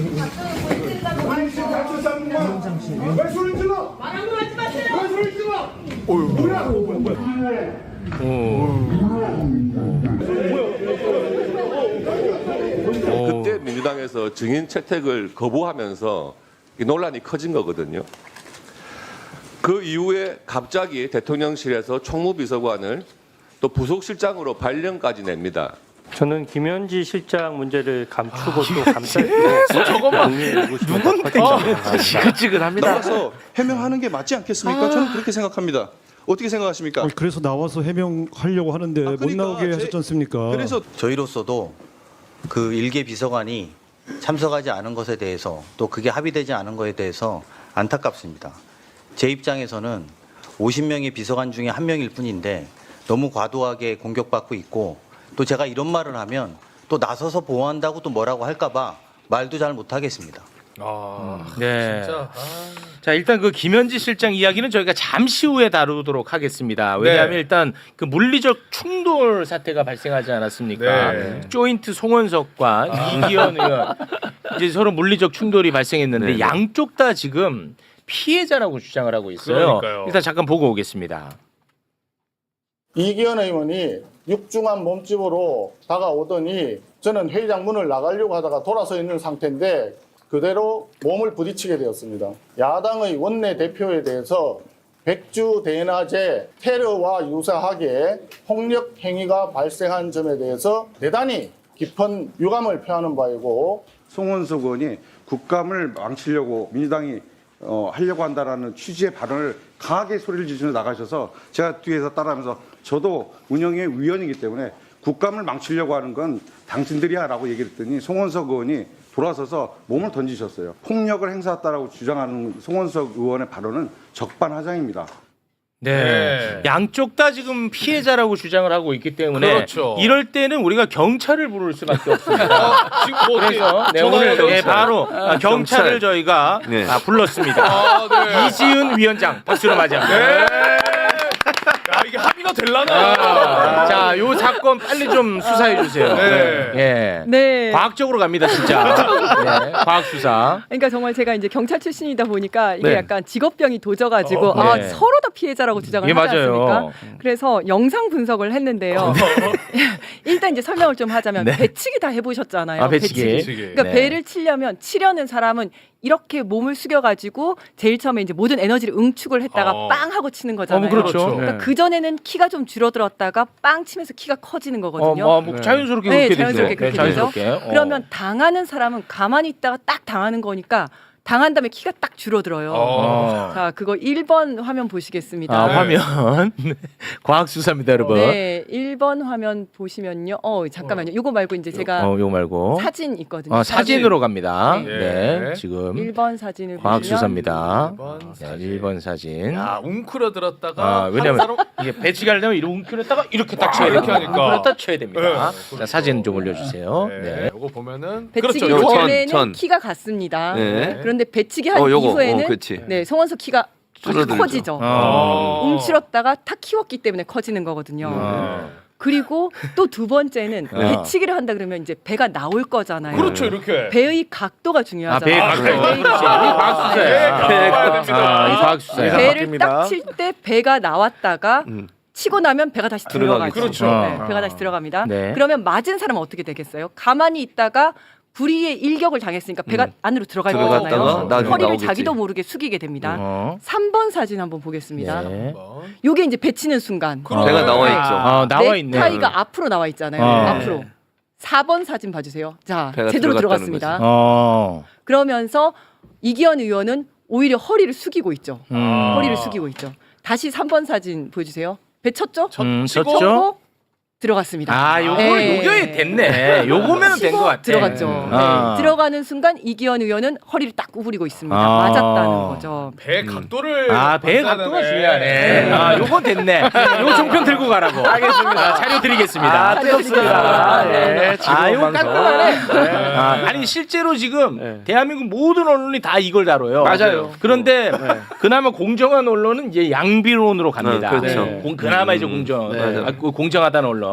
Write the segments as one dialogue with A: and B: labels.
A: 뭐야?
B: 그때 민주당에서 증인 채택을 거부하면서 이 논란이 커진 거거든요. 그 이후에 갑자기 대통령실에서 총무비서관을 또 부속실장으로 발령까지 냅니다.
C: 저는 김현지 실장 문제를 감추고 또 감싸고 저것만 누군데
D: 지긋지긋합니다.
E: 나와서 해명하는 게 맞지 않겠습니까? 저는 그렇게 생각합니다. 어떻게 생각하십니까?
F: 아, 그래서 나와서 해명하려고 하는데
E: 아,
F: 못
E: 그러니까
F: 나오게
E: 제-
F: 하셨지 않습니까?
E: 그래서
G: 저희로서도 그 일개 비서관이 참석하지 않은 것에 대해서 또 그게 합의되지 않은 것에 대해서 안타깝습니다. 제 입장에서는 50명의 비서관 중에 한 명일 뿐인데 너무 과도하게 공격받고 있고 또 제가 이런 말을 하면 또 나서서 보호한다고 또 뭐라고 할까봐 말도 잘 못하겠습니다.
D: 네. 자 일단 그 김현지 실장 이야기는 저희가 잠시 후에 다루도록 하겠습니다. 왜냐하면 일단 그 물리적 충돌 사태가 발생하지 않았습니까?
H: 네.
D: 조인트 송원석과 이기현 의원 이제 서로 물리적 충돌이 발생했는데
H: 네, 네.
D: 양쪽 다 지금 피해자라고 주장을 하고 있어요.
H: 그러니까요.
D: 일단 잠깐 보고 오겠습니다.
A: 이기현 의원이 육중한 몸집으로 다가오더니 저는 회의장 문을 나가려고 하다가 돌아서 있는 상태인데 그대로 몸을 부딪히게 되었습니다. 야당의 원내 대표에 대해서 백주 대낮에 테러와 유사하게 폭력 행위가 발생한 점에 대해서 대단히 깊은 유감을 표하는 바이고
I: 송원석 의원이 국감을 망치려고 민주당이 어, 하려고 한다라는 취지의 발언을 강하게 소리를 지르며 나가셔서 제가 뒤에서 따라하면서 저도 운영의 위원이기 때문에 국감을 망치려고 하는 건 당신들이야라고 얘기를 했더니 송원석 의원이 돌아서서 몸을 던지셨어요. 폭력을 행사했다라고 주장하는 송원석 의원의 발언은 적반하장입니다.
D: 네.
H: 네.
D: 양쪽 다 지금 피해자라고 주장을 하고 있기 때문에
H: 그렇죠.
D: 이럴 때는 우리가 경찰을 부를 수밖에 없습니다.
H: 어, 지금 뭐 어떻게
D: 그래서 네, 오늘 네,
H: 되겠어요?
D: 바로 아, 경찰을 저희가
H: 네.
D: 아, 불렀습니다.
H: 아, 네.
D: 이지은 위원장 박수로 맞이합니다.
H: 네. 합의가 될라나?
D: 아, 자, 요 사건 빨리 좀 수사해 주세요.
H: 네.
D: 예.
J: 네.
D: 과학적으로 갑니다, 진짜. 네, 과학 수사.
J: 그러니까 정말 제가 이제 경찰 출신이다 보니까 이게
D: 네.
J: 약간 직업병이 도져가지고
D: 어,
J: 아
D: 네.
J: 서로 다 피해자라고 주장을
D: 예,
J: 하지
D: 맞아요.
J: 않습니까? 그래서 영상 분석을 했는데요. 일단 이제 설명을 좀 하자면
D: 네.
J: 배치기 다 해보셨잖아요.
D: 아, 배치기.
H: 배치기.
J: 그러니까
D: 네.
J: 배를 치려면 치려는 사람은 이렇게 몸을 숙여가지고 제일 처음에 이제 모든 에너지를 응축을 했다가
H: 어.
J: 빵 하고 치는
D: 어,
J: 거잖아요.
D: 뭐 그렇죠.
H: 그렇죠.
J: 그러니까 그 전에는 키가 좀 줄어들었다가 빵 치면서 키가 커지는
D: 어,
J: 거거든요.
D: 뭐, 뭐 자연스럽게
J: 네,
D: 그렇게
J: 자연스럽게
D: 되죠.
J: 그렇게
D: 자연스럽게. 어.
J: 그러면 당하는 사람은 가만히 있다가 딱 당하는 거니까 당한 다음에 키가 딱 줄어들어요.
D: 어.
J: 자, 그거 1번 화면 보시겠습니다.
D: 아,
H: 네.
D: 화면. 과학 수사입니다, 여러분.
J: 네, 1번 화면 보시면요. 어, 잠깐만요. 요거 말고 이제 제가
D: 어, 요거 말고.
J: 사진 있거든요.
D: 어, 사진으로 갑니다.
H: 네.
D: 네. 지금
J: 1번 사진을
D: 과학
J: 보시면
D: 수사입니다.
H: 일번
D: 네,
H: 사진.
D: 1번 사진.
H: 야 웅크려들었다가
D: 아, 왜냐면
H: 한 사람-
D: 이게 배치가 하려면 이렇게 웅크렸다가 이렇게 딱 쳐야
H: 이렇게
D: 됩니다.
H: 하니까.
D: 웅크렸다 쳐야 됩니다.
H: 네,
D: 자,
H: 그렇죠.
D: 사진 좀 올려 주세요.
H: 네.
D: 네.
H: 요거 보면은
J: 배치기
H: 그렇죠. 요거
J: 전에는
H: 전-
J: 키가 같습니다.
H: 네.
J: 그런데 배치기 한
H: 어, 요거.
J: 이후에는
H: 어, 그치.
J: 네, 성원석 키가
H: 줄어들죠.
J: 커지죠.
D: 어.
J: 움츠렸다가 탁 키웠기 때문에 커지는 거거든요.
D: 어.
J: 그리고 또 두 번째는
D: 네.
J: 배치기를 한다 그러면 이제 배가 나올 거잖아요.
H: 그렇죠 이렇게.
J: 배의 각도가
D: 아,
J: 중요하잖아요.
D: 배
H: 아,
D: 각도. 그렇지. 이.
H: 네, 됩니다.
D: 아, 이 과학 수사야.
J: 배를 딱 칠 때 배가 나왔다가
D: 음.
J: 치고 나면 배가 다시 들어가죠.
H: 그렇죠.
J: 네,
D: 아.
J: 배가 다시 들어갑니다.
D: 네.
J: 그러면 맞은 사람은 어떻게 되겠어요? 가만히 있다가 불의의 일격을 당했으니까 배가
D: 음.
J: 안으로 들어갈
D: 들어갔다가
J: 거잖아요.
D: 나중에
J: 허리를
D: 나오겠지.
J: 자기도 모르게 숙이게 됩니다.
D: 어.
J: 3번 사진 한번 보겠습니다.
D: 네.
J: 요게 이제 배치는 순간
H: 배가 나와
D: 있죠. 아, 나와 있네.
J: 넥타이가 앞으로 나와 있잖아요.
D: 어.
J: 앞으로. 4번 사진 봐주세요. 자,
H: 배가
J: 제대로
H: 들어갔다는
J: 들어갔습니다.
D: 어.
J: 그러면서 이기현 의원은 오히려 허리를 숙이고 있죠.
D: 음.
J: 허리를 숙이고 있죠. 다시 3번 사진 보여주세요. 배 쳤죠?
D: 음, 쳤죠?
J: 들어갔습니다.
D: 아, 요거
J: 네.
D: 요게 됐네. 요거면 된 것 같아.
J: 들어갔죠.
D: 음.
J: 네.
D: 아.
J: 들어가는 순간 이기현 의원은 허리를 딱 구부리고 있습니다.
D: 아.
J: 맞았다는 거죠.
H: 배 각도를
D: 아, 배 각도가. 중요하네. 아, 요건 됐네. 요거 종편 들고 가라고. 알겠습니다. 차려 드리겠습니다.
J: 아, 뜨겁습니다.
D: 네. 아, 요거 깔끔하네. 아, 아니, 실제로 지금 대한민국 모든 언론이 다 이걸 다뤄요.
H: 맞아요.
D: 그런데 그나마 공정한 언론은 이제 양비론으로 갑니다.
H: 어, 그렇죠.
D: 네. 공- 그나마 이제 공정,
H: 네.
D: 아, 그 공정하다는 언론.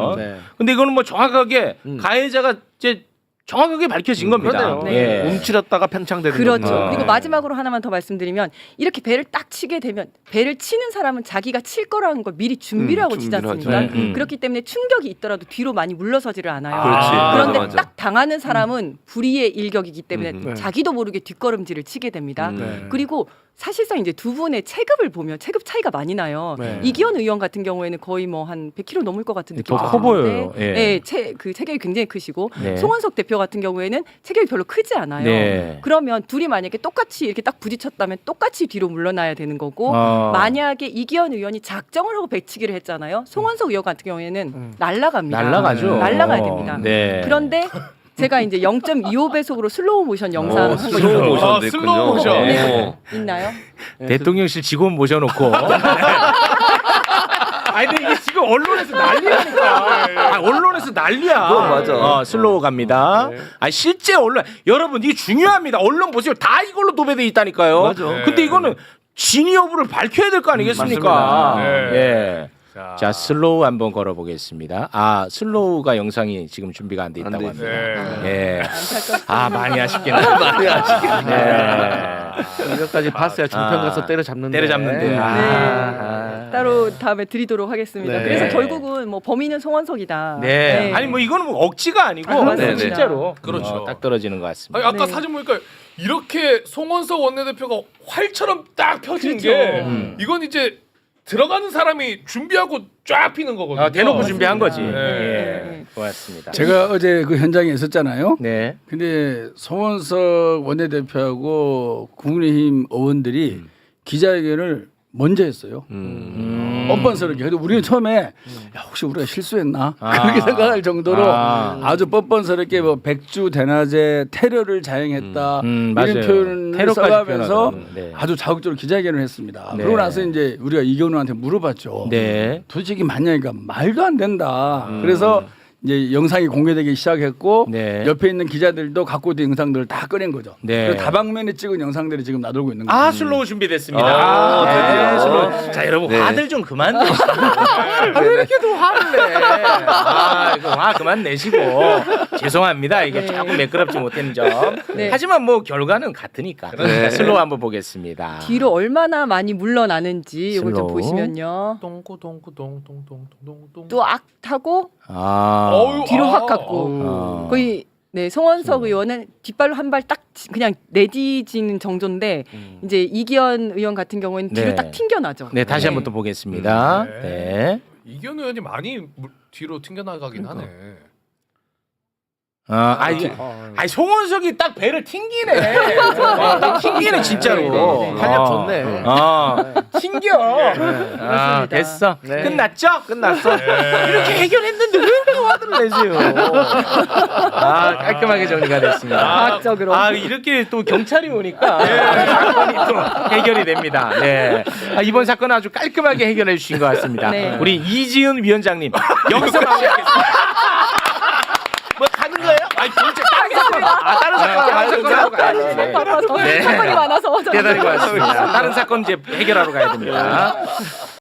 D: 근데 이거는 뭐 정확하게 가해자가 이제 정확하게 밝혀진 겁니다.
H: 그러네요.
J: 네.
D: 예.
H: 움츠렸다가 팽창되는
J: 그렇죠.
H: 겁니다.
J: 그리고 마지막으로 하나만 더 말씀드리면 이렇게 배를 딱 치게 되면 배를 치는 사람은 자기가 칠 거라는 걸 미리 준비를
H: 음,
J: 하고 치지
H: 준비를
J: 않습니까?
D: 하죠. 음.
J: 그렇기 때문에 충격이 있더라도 뒤로 많이 물러서지를 않아요.
H: 그렇지.
D: 아,
J: 그런데
H: 맞아, 맞아.
J: 딱 당하는 사람은 불의의 일격이기 때문에
H: 음, 네.
J: 자기도 모르게 뒷걸음질을 치게 됩니다.
H: 네.
J: 그리고 사실상 이제 두 분의 체급을 보면 체급 차이가 많이 나요.
H: 네.
J: 이기현 의원 같은 경우에는 거의 뭐 한 100kg 넘을 것 같은 느낌이
D: 더커 보여요. 예.
J: 네, 체, 그 체격이 굉장히 크시고
D: 네.
J: 송원석 대표 같은 경우에는 체격이 별로 크지 않아요.
D: 네.
J: 그러면 둘이 만약에 똑같이 이렇게 딱 부딪혔다면 똑같이 뒤로 물러나야 되는 거고
D: 어.
J: 만약에 이기현 의원이 작정을 하고 배치기를 했잖아요. 송원석 의원 같은 경우에는 날라갑니다.
D: 날라가죠.
J: 날라가야
D: 어,
J: 됩니다.
D: 네.
J: 그런데 제가 이제 0.25 배속으로 슬로우 모션 영상 한거
B: 슬로우
J: 있거든요.
B: 모션도
H: 아, 슬로우 모션.
B: 있군요.
J: 있나요?
D: 대통령실 직원 모셔놓고. 아니 근데 이게 지금 언론에서 난리라니까. 아, 언론에서 난리야.
H: 그건 맞아.
D: 어, 슬로우 갑니다. 아 실제 언론 여러분 이게 중요합니다. 언론 보세요. 다 이걸로 도배돼 있다니까요.
H: 맞아.
D: 근데 이거는 진위 여부를 밝혀야 될 거 아니겠습니까?
H: 맞습니다. 네.
D: 예. 자 슬로우 한번 걸어보겠습니다. 아 슬로우가 영상이 지금 준비가 안 돼 있다고 합니다. 예. 아 많이 아쉽겠네. 많이 아쉽겠네.
H: 이것까지 봤어야 종편 가서 때려잡는데.
D: 때려잡는데.
J: 네.
D: 아.
J: 따로 다음에 드리도록 하겠습니다.
H: 네.
J: 그래서 결국은 뭐 범인은 송원석이다.
D: 네. 아니 뭐 이거는 뭐 억지가 아니고
J: 아, 맞습니다.
D: 실제로
H: 그렇죠.
D: 어, 딱 떨어지는 것 같습니다.
H: 아니, 아까
J: 네.
H: 사진 보니까 이렇게 송원석 원내대표가 활처럼 딱 펴진
J: 그렇죠.
H: 게
D: 음.
H: 이건 이제 들어가는 사람이 준비하고 쫙 피는 거거든요.
D: 아, 대놓고 준비한 거지.
H: 네.
D: 예. 고맙습니다.
K: 제가 어제 그 현장에 있었잖아요.
D: 네.
K: 근데 송원석 원내대표하고 국민의힘 의원들이 기자회견을 먼저 했어요.
D: 음.
K: 뻔뻔스럽게. 그래도 우리는 처음에 야, 혹시 우리가 실수했나
D: 아.
K: 그렇게 생각할 정도로
D: 아.
K: 아. 주 뻔뻔스럽게 뭐 백주 대낮에 테러를 자행했다
D: 음,
K: 이런
D: 맞아요.
K: 표현을
D: 테러까지
K: 써가면서.
D: 네.
K: 아주 자극적으로 기자회견을 했습니다.
D: 네.
K: 그러고 나서 이제 우리가 이경우한테 물어봤죠.
D: 네.
K: 도대체 이게 맞냐 니까 말도 안 된다. 그래서 이제 영상이 공개되기 시작했고
D: 음. 네.
K: 옆에 있는 기자들도 갖고 있는 영상들을 다 꺼낸 거죠.
D: 네.
K: 그래서 다방면에 찍은 영상들이 지금 나돌고 있는 거예요.
D: 아 슬로우 준비됐습니다.
B: 아,
D: 네,
B: 드디어.
D: 슬로우. 자 여러분
B: 네.
D: 화들 좀 그만 내시고 아, 왜 이렇게 또 화를 내? 아 이거 화 그만 내시고 죄송합니다. 이게 조금 매끄럽지 못한 점.
J: 네.
D: 하지만 뭐 결과는 같으니까.
B: 네.
D: 슬로우 한번 보겠습니다.
J: 뒤로 얼마나 많이 물러나는지 이걸 좀
D: 슬로우.
J: 보시면요.
H: 동구 동구 동동동동동동.
J: 또악 타고
D: 아.
J: 뒤로
H: 아,
J: 확 갔고
D: 어.
J: 거의 네 송원석 의원은 뒷발로 한 발 딱 그냥 내디지는 정도인데 이제 이기현 의원 같은 경우에는 뒤로
D: 네.
J: 딱 튕겨나죠.
D: 네 다시
J: 네.
D: 한번 또 보겠습니다.
H: 네.
D: 네.
H: 이견 의원이 많이 물- 뒤로 튕겨나가긴 하네.
D: 아, 아 아니 송원석이 딱 배를 튕기네. 아, 딱 튕기네 진짜로.
J: 네, 네, 네, 네.
H: 탄력
D: 아,
H: 좋네.
D: 아, 튕겨. 아,
J: 그렇습니다.
D: 됐어.
H: 네.
D: 끝났죠? 끝났어. 이렇게 해결했는데 왜 이렇게 화를 내세요? 아, 깔끔하게 정리가 됐습니다.
J: 과학적으로.
D: 아, 이렇게 또 경찰이 오니까 사건이 또 해결이 됩니다. 네. 아, 이번 사건 아주 깔끔하게 해결해 주신 것 같습니다.
J: 네.
D: 우리 이지은 위원장님 여기서 마무리하겠습니다. 뭐 가는 거예요? 아니, 진짜 다른 사건. 아, 다른 사건. 다른 가야지.
J: 많아서
D: 네.
J: 사건이 많아서
D: 대단히 고맙습니다. 다른 사건 이제 해결하러 가야 됩니다.